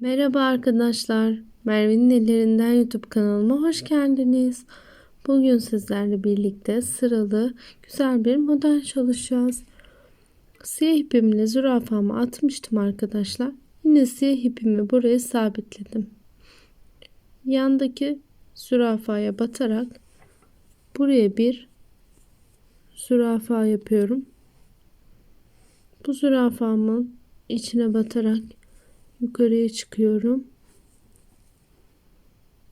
Merhaba arkadaşlar. Merve'nin ellerinden YouTube kanalıma hoş geldiniz. Bugün sizlerle birlikte sıralı güzel bir model çalışacağız. Siyah ipimle zürafamı atmıştım arkadaşlar. Yine siyah ipimi buraya sabitledim. Yandaki zürafaya batarak buraya bir zürafa yapıyorum. Bu zürafamın içine batarak yukarıya çıkıyorum.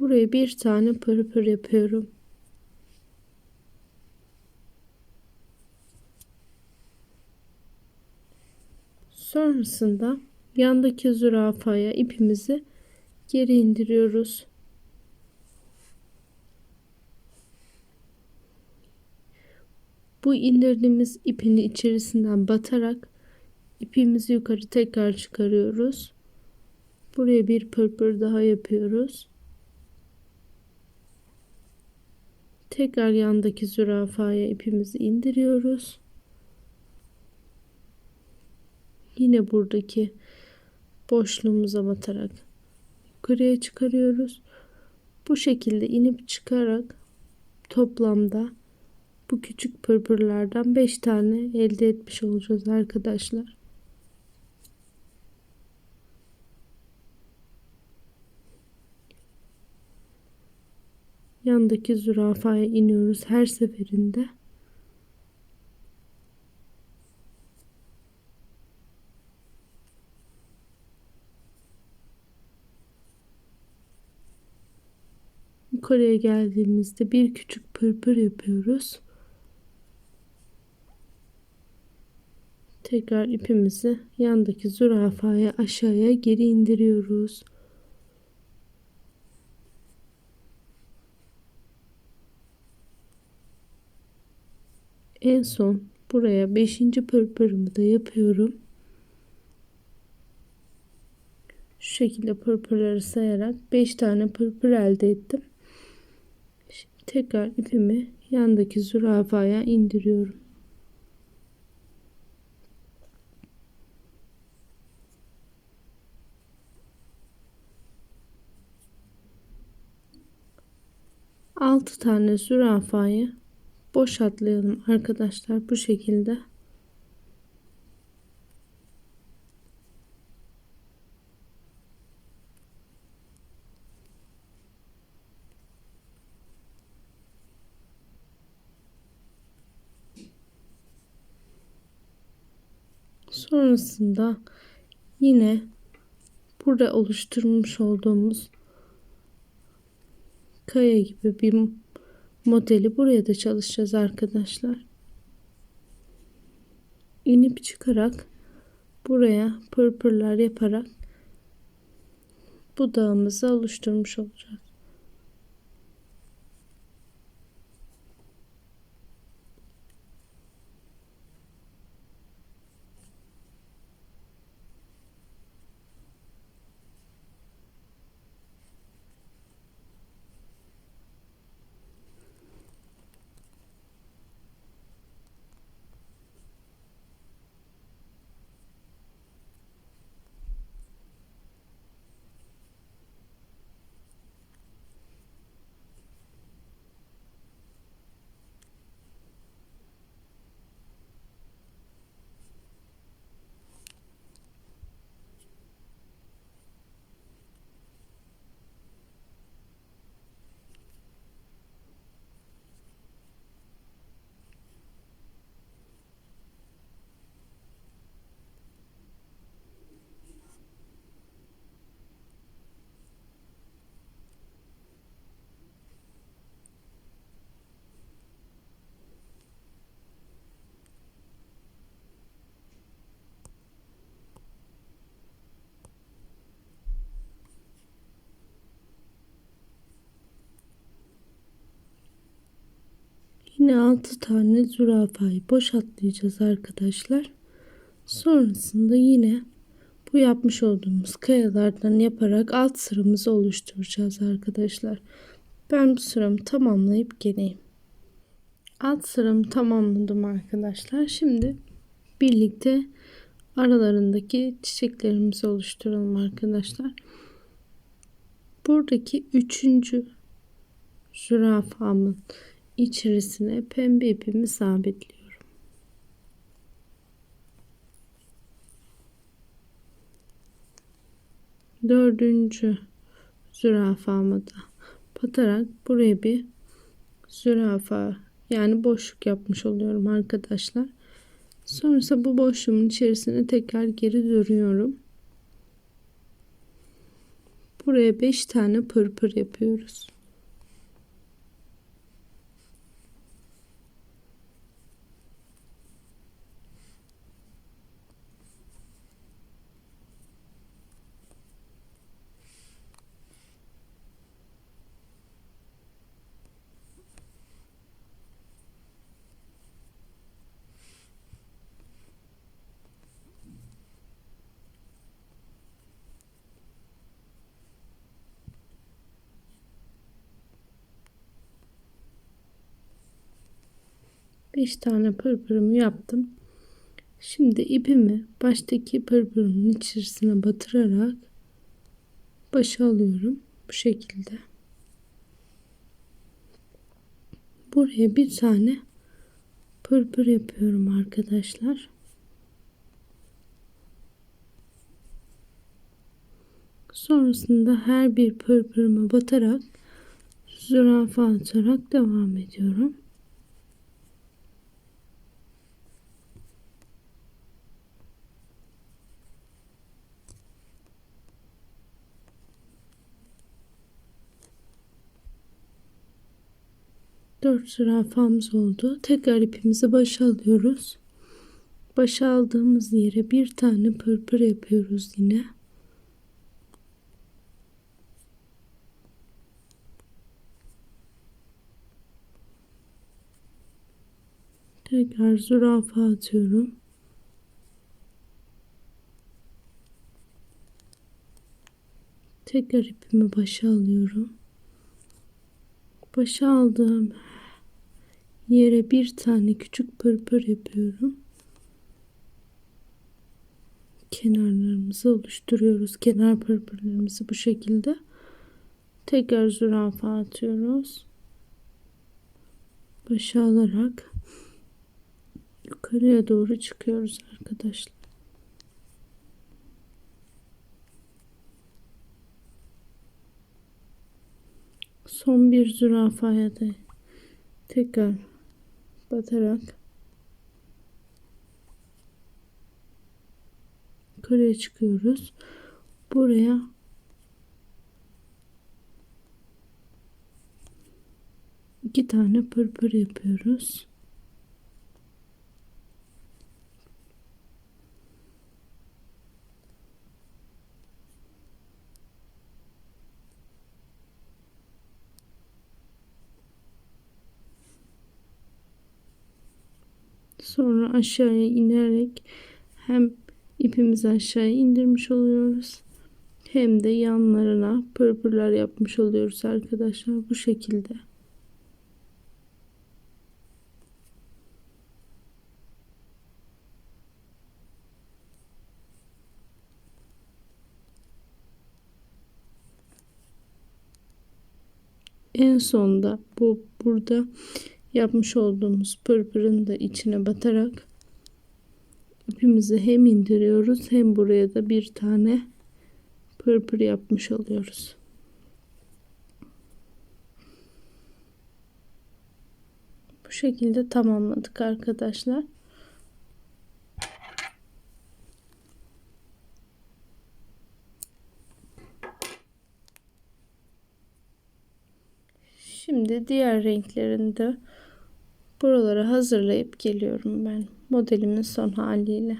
Buraya bir tane pırpır yapıyorum. Sonrasında yandaki zürafaya ipimizi geri indiriyoruz. Bu indirdiğimiz ipin içerisinden batarak ipimizi yukarı tekrar çıkarıyoruz. Buraya bir pırpır daha yapıyoruz. Tekrar yandaki zürafaya ipimizi indiriyoruz. Yine buradaki boşluğumuza batarak yukarıya çıkarıyoruz. Bu şekilde inip çıkarak toplamda bu küçük pırpırlardan 5 tane elde etmiş olacağız arkadaşlar. Yandaki zürafaya iniyoruz her seferinde. Yukarıya geldiğimizde bir küçük pırpır yapıyoruz. Tekrar ipimizi yandaki zürafaya aşağıya geri indiriyoruz. En son buraya 5. pırpırımı da yapıyorum. Şu şekilde pırpırları sayarak 5 tane pırpır elde ettim. Şimdi tekrar ipimi yandaki zürafaya indiriyorum. Altı tane zürafayı boş atlayalım arkadaşlar bu şekilde. Sonrasında yine burada oluşturmuş olduğumuz kaya gibi bir modeli buraya da çalışacağız arkadaşlar. İnip çıkarak buraya pırpırlar yaparak bu dağımızı oluşturmuş olacağız. Yine 6 tane zürafayı boşaltlayacağız arkadaşlar. Sonrasında yine bu yapmış olduğumuz kayalardan yaparak alt sıramızı oluşturacağız arkadaşlar. Ben bu sıramı tamamlayıp geleyim. Alt sıramı tamamladım arkadaşlar. Şimdi birlikte aralarındaki çiçeklerimizi oluşturalım arkadaşlar. Buradaki üçüncü zürafamın içerisine pembe ipimi sabitliyorum. Dördüncü zürafamı da batarak buraya bir zürafa yani boşluk yapmış oluyorum arkadaşlar. Sonrasında bu boşluğun içerisine tekrar geri dönüyorum. Buraya 5 tane pırpır yapıyoruz. Beş tane pırpırımı yaptım. Şimdi ipimi baştaki pırpırın içerisine batırarak başa alıyorum. Bu şekilde. Buraya bir tane pırpır yapıyorum arkadaşlar. Sonrasında her bir pırpırıma batarak zürafa atarak devam ediyorum. Dört zürafamız oldu. Tekrar ipimizi başa alıyoruz. Başa aldığımız yere bir tane pırpır yapıyoruz yine. Tekrar zürafa atıyorum. Tekrar ipimi başa alıyorum. Başa aldığım yere bir tane küçük pırpır yapıyorum. Kenarlarımızı oluşturuyoruz. Kenar pırpırlarımızı bu şekilde. Tekrar zürafa atıyoruz. Başa alarak yukarıya doğru çıkıyoruz arkadaşlar. Son bir zürafaya da tekrar batarak yukarıya çıkıyoruz. Buraya iki tane pırpır yapıyoruz. Sonra aşağıya inerek hem ipimizi aşağıya indirmiş oluyoruz. Hem de yanlarına pırpırlar yapmış oluyoruz arkadaşlar bu şekilde. En sonda bu burada yapmış olduğumuz pırpırın da içine batarak ipimizi hem indiriyoruz hem buraya da bir tane pırpır yapmış oluyoruz. Bu şekilde tamamladık arkadaşlar. Şimdi diğer renklerinde buraları hazırlayıp geliyorum ben modelimin son haliyle.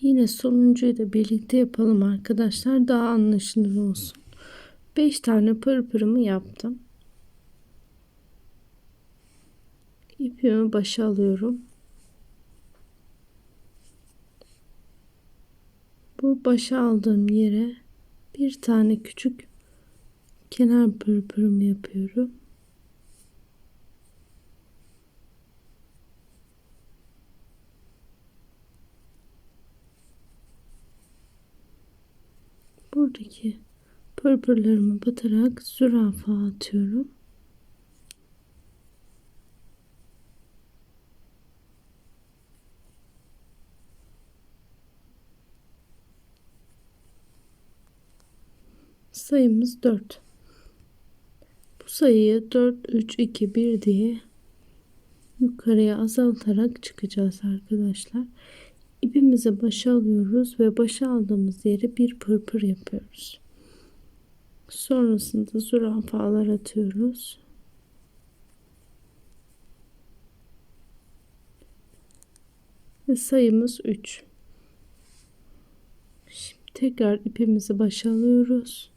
Yine sonuncuyu da birlikte yapalım arkadaşlar. Daha anlaşılır olsun. 5 tane pırpırımı yaptım. İpimi başa alıyorum. Bu başa aldığım yere bir tane küçük kenar pırpırımı yapıyorum. Buradaki pırpırlarımı batarak zürafa atıyorum. Sayımız 4. Bu sayıyı 4, 3, 2, 1 diye yukarıya azaltarak çıkacağız arkadaşlar. İpimizi başa alıyoruz ve başa aldığımız yere bir pırpır yapıyoruz. Sonrasında zürafalar atıyoruz. Ve sayımız 3. Şimdi tekrar ipimizi başa alıyoruz.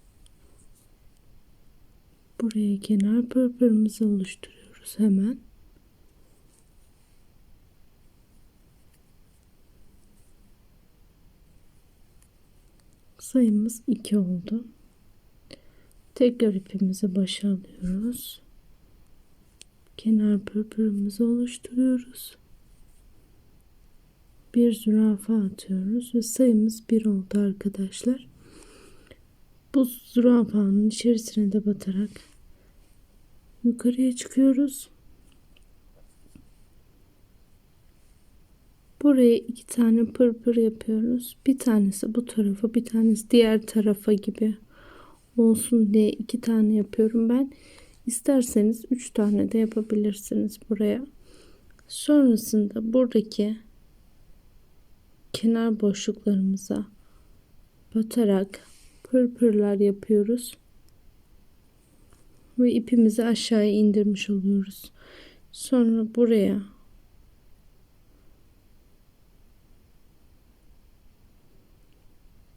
Buraya kenar pırpırımızı oluşturuyoruz hemen. Sayımız 2 oldu. Tekrar ipimizi başa alıyoruz. Kenar pırpırımızı oluşturuyoruz. Bir zürafa atıyoruz ve sayımız 1 oldu arkadaşlar. Bu zürafanın içerisine de batarak yukarıya çıkıyoruz. Buraya iki tane pırpır yapıyoruz. Bir tanesi bu tarafa, bir tanesi diğer tarafa gibi olsun diye iki tane yapıyorum ben. İsterseniz üç tane de yapabilirsiniz buraya. Sonrasında buradaki kenar boşluklarımıza batarak pırpırlar yapıyoruz. Ve ipimizi aşağıya indirmiş oluyoruz. Sonra buraya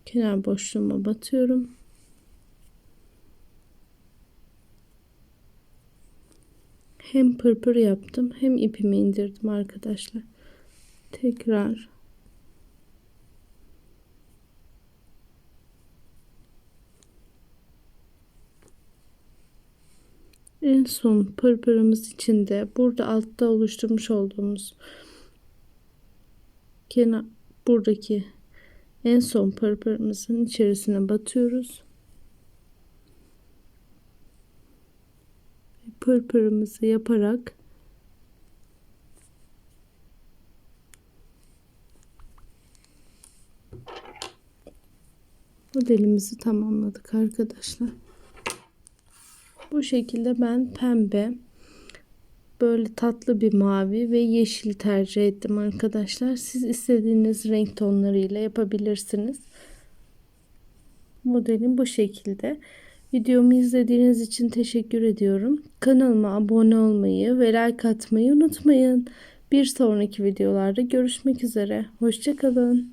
kenar boşluğuma batıyorum. Hem pırpır yaptım hem ipimi indirdim arkadaşlar. Tekrar En son pırpırımız içinde burada altta oluşturmuş olduğumuz kenar buradaki en son pırpırımızın içerisine batıyoruz. Pırpırımızı yaparak modelimizi tamamladık arkadaşlar. Bu şekilde ben pembe böyle tatlı bir mavi ve yeşil tercih ettim arkadaşlar. Siz istediğiniz renk tonlarıyla yapabilirsiniz. Modelim bu şekilde. Videomu izlediğiniz için teşekkür ediyorum. Kanalıma abone olmayı ve like atmayı unutmayın. Bir sonraki videolarda görüşmek üzere. Hoşçakalın.